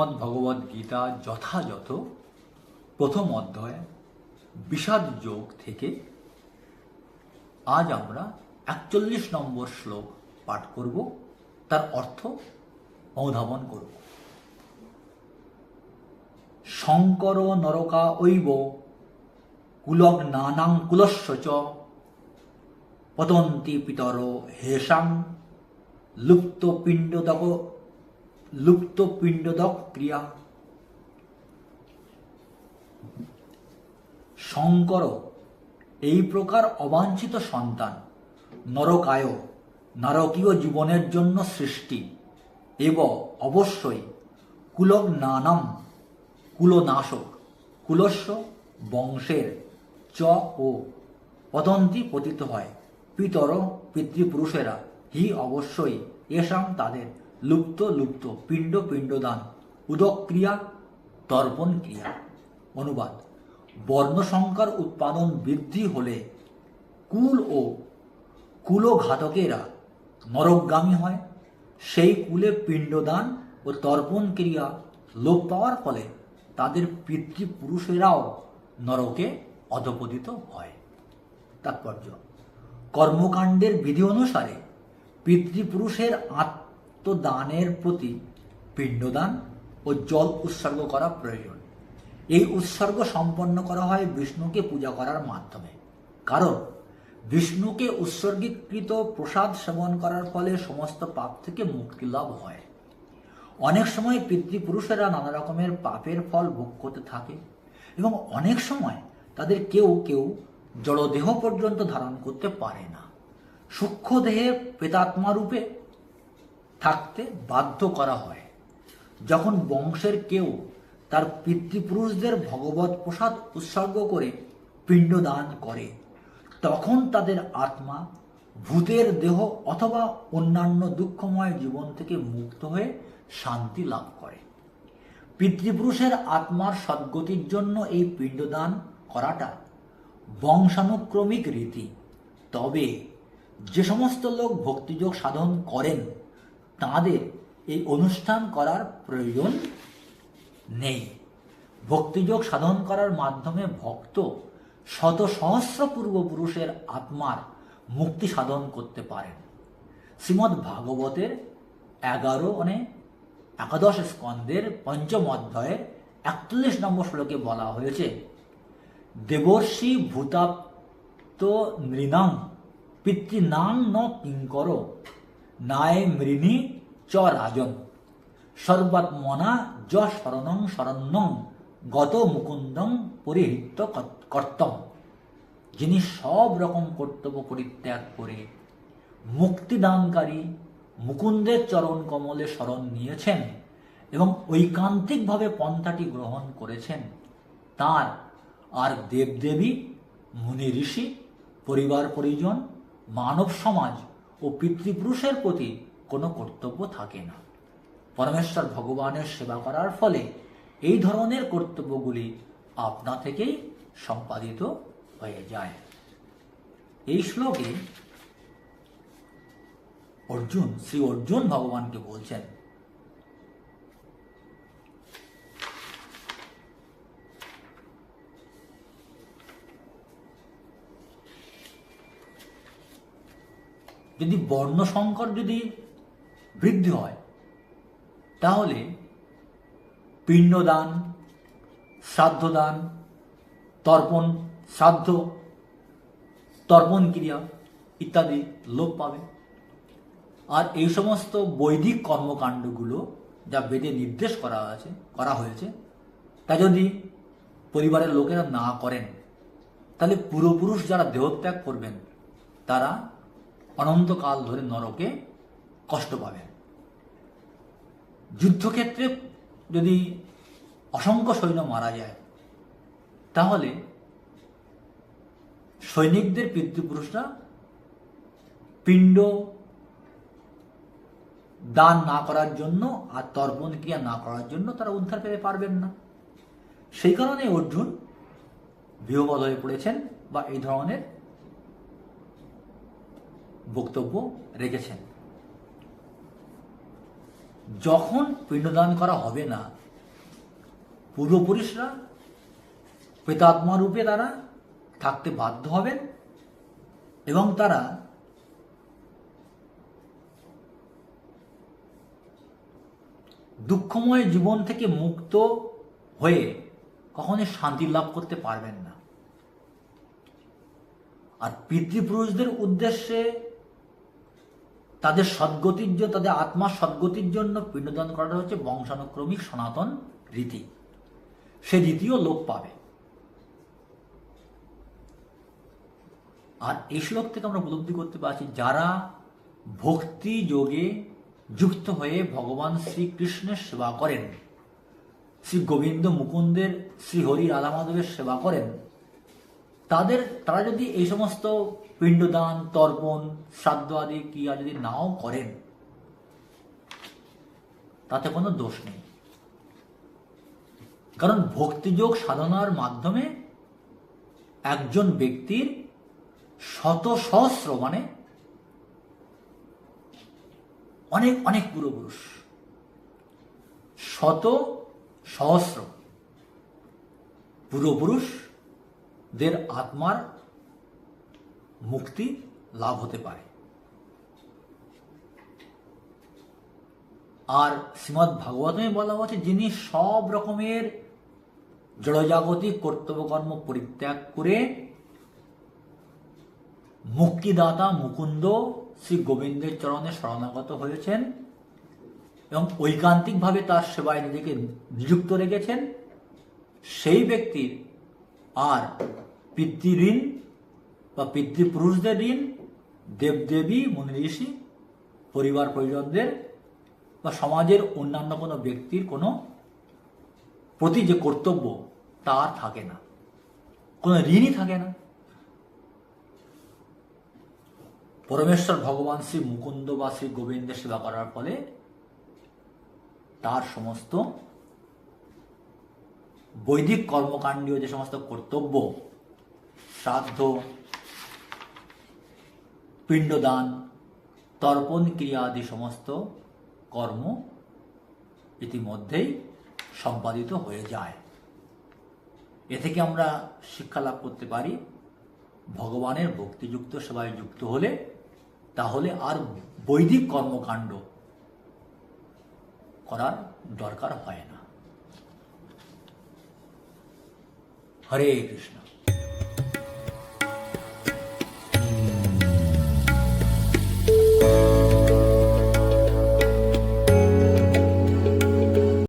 শ্রীমদ্ ভগবদ্ গীতা যথাযথ প্রথম অধ্যায়, বিষাদ যোগ থেকে আজ আমরা একচল্লিশ নম্বর শ্লোক পাঠ করব। তার অর্থ অনুধাবন করব। শঙ্কর নরকা ঐব, কুলগ নানাং কুলস্য চ, পতন্তি পিতর হেষাং লুপ্ত পিণ্ডদক লুপ্ত পিণ্ডদক ক্রিয়া। শঙ্কর, এই প্রকার অবাঞ্ছিত সন্তান নরকায় নারকীয় জীবনের জন্য সৃষ্টি এবং অবশ্যই কুলক নানাম কুলনাশক, কুলস্য বংশের চ ও পতন্তি পতিত হয়। পিতর, পিতৃপুরুষেরা হি অবশ্যই এসাম তাদের লুপ্ত লুপ্ত, পিণ্ড, পিণ্ডদান উদক্রিয়া তর্পণ ক্রিয়া। অনুবাদ বর্ণসংকর উৎপাদন বৃদ্ধি হলে কুল ও কুলঘাতকেরা নরকগামী হয়। সেই কুলে পিণ্ডদান ও তর্পণ ক্রিয়া লোপ পাওয়ার ফলে তাদের পিতৃপুরুষেরাও নরকে অধপতিত হয়। তাৎপর্য, কর্মকাণ্ডের বিধি অনুসারে পিতৃপুরুষের আত্মদানের প্রতি পিণ্ডদান ও জল উৎসর্গ করা প্রয়োজন। এই উৎসর্গ সম্পন্ন করা হয় বিষ্ণুকে পূজা করার মাধ্যমে। কারণ, বিষ্ণুকে উৎসর্গীকৃত প্রসাদ সেবন করার ফলে সমস্ত পাপ থেকে মুক্তি লাভ হয়। অনেক সময় পিতৃপুরুষেরা নানা রকমের পাপের ফল ভোগ করতে থাকে এবং অনেক সময় তাদের কেউ কেউ জড়দেহ পর্যন্ত ধারণ করতে পারে না। সূক্ষ্ম দেহে প্রেতাত্মা রূপে থাকতে বাধ্য করা হয়। যখন বংশের কেউ তার পিতৃপুরুষদের ভগবত প্রসাদ উৎসর্গ করে পিণ্ডদান করে, তখন তাদের আত্মা ভূতের দেহ অথবা অন্যান্য দুঃখময় জীবন থেকে মুক্ত হয়ে শান্তি লাভ করে। পিতৃপুরুষের আত্মার সদ্গতির জন্য এই পিণ্ডদান করাটা বংশানুক্রমিক রীতি। তবে যে সমস্ত লোক ভক্তিযোগ সাধন করেন তাদের এই অনুষ্ঠান করার প্রয়োজন নেই। ভক্তিযোগ সাধন করার মাধ্যমে ভক্ত শত সহস্র পূর্বপুরুষের আত্মার মুক্তি সাধন করতে পারেন। শ্রীমদ্ ভাগবতের এগারো মানে একাদশ স্কন্দের পঞ্চম অধ্যায়ের একচল্লিশ নম্বর শ্লোকে বলা হয়েছে, দেবর্ষি ভূতাপ্ত নৃণাং পিতৃনাং ন কিঙ্কর নায় মৃণী চ রাজন সর্বাত্মনা য শরণং শরণ্যং গত মুকুন্দং পরিহৃত কর্তম। যিনি সব রকম কর্তব্য পরিত্যাগ করে মুক্তিদানকারী মুকুন্দের চরণ কমলে শরণ নিয়েছেন এবং ঐকান্তিকভাবে পন্থাটি গ্রহণ করেছেন। তার আর দেবদেবী, মুনি ঋষি, পরিবার পরিজন, মানব সমাজ ও পিতৃপুরুষের প্রতি কোনো কর্তব্য থাকে না। পরমেশ্বর ভগবানের সেবা করার ফলে এই ধরনের কর্তব্যগুলি আপনা থেকেই সম্পাদিত হয়ে যায়। এই শ্লোকে অর্জুন, শ্রী অর্জুন ভগবানকে বলছেন যদি বর্ণ সংকট যদি বৃদ্ধি হয়, তাহলে পিণ্ডদান, শ্রাদ্ধদান, তর্পণ, শ্রাদ্ধ, তর্পণ ক্রিয়া ইত্যাদি লোপ পাবে। আর এই সমস্ত বৈদিক কর্মকাণ্ডগুলো যা বেদে নির্দেশ করা আছে, করা হয়েছে, তা যদি পরিবারের লোকেরা না করেন, তাহলে পূর্বপুরুষ যারা দেহত্যাগ করবেন, তারা অনন্তকাল ধরে নরকে কষ্ট পাবেন যুদ্ধক্ষেত্রে যদি অসংখ্য সৈন্য মারা যায়, তাহলে সৈনিকদের পিতৃপুরুষরা পিণ্ড দান না করার জন্য আর তর্পণ ক্রিয়া না করার জন্য তারা উদ্ধার পেতে পারবেন না। সেই কারণে অর্জুন বিহবল হয়ে পড়েছেন বা এই ধরনের বক্তব্য রেখেছেন। যখন পিণ্ডদান করা হবে না, পূর্বপুরুষরা প্রেতাত্মা রূপে তারা থাকতে বাধ্য হবেন এবং তারা দুঃখময় জীবন থেকে মুক্ত হয়ে কখনোই শান্তি লাভ করতে পারবেন না। আর পিতৃপুরুষদের উদ্দেশ্যে তাদের সদ্গতির জন্য তাদের আত্মার সদ্গতির জন্য পিণ্ডদান করাটা হচ্ছে বংশানুক্রমিক সনাতন রীতি। সে রীতিও লোপ পাবে। আর এই শ্লোক থেকে আমরা উপলব্ধি করতে পারছি, যারা ভক্তি যোগে যুক্ত হয়ে ভগবান শ্রীকৃষ্ণের সেবা করেন, শ্রী গোবিন্দ মুকুন্দের শ্রীহরি রাধা মাধবের সেবা করেন তাদের, তারা যদি এই সমস্ত পিণ্ডদান, তর্পণ শ্রাদ্ধ আদি ক্রিয়া যদি নাও করেন, তাতে কোনো দোষ নেই। কারণ ভক্তিযোগ সাধনার মাধ্যমে একজন ব্যক্তির শত সহস্র মানে অনেক অনেক পূর্বপুরুষ। শত সহস্র পূর্বপুরুষদের আত্মার মুক্তি লাভ হতে পারে। আর শ্রীমৎ ভাগবতমে বলা হচ্ছে যিনি সব রকমের জড়জাগতিক কর্তব্যকর্ম পরিত্যাগ করে মুক্তিদাতা মুকুন্দ শ্রী গোবিন্দের চরণে শরণাগত হয়েছেন এবং ঐকান্তিকভাবে তার সেবায় নিজেকে নিযুক্ত রেখেছেন, সেই ব্যক্তির আর পিতৃঋণ বা পিতৃপুরুষদের ঋণ, দেবদেবী, মুনি ঋষি, পরিবার পরিজনদের বা সমাজের অন্যান্য কোনো ব্যক্তির কোনো প্রতি যে কর্তব্য তা থাকে না। কোনো ঋণই থাকে না। পরমেশ্বর, ভগবান শ্রী মুকুন্দ বা শ্রী গোবিন্দের সেবা করার ফলে তার সমস্ত বৈদিক কর্মকাণ্ডীয় যে সমস্ত কর্তব্য, শ্রাদ্ধ, পিণ্ডদান, তর্পণ ক্রিয়া আদি সমস্ত কর্ম ইতিমধ্যেই সম্পাদিত হয়ে যায়। এ থেকে আমরা শিক্ষা লাভ করতে পারি। ভগবানের ভক্তিযুক্ত সেবায় যুক্ত হলে তাহলে আর বৈদিক কর্মকাণ্ড করার দরকার হয় না। হরে কৃষ্ণ।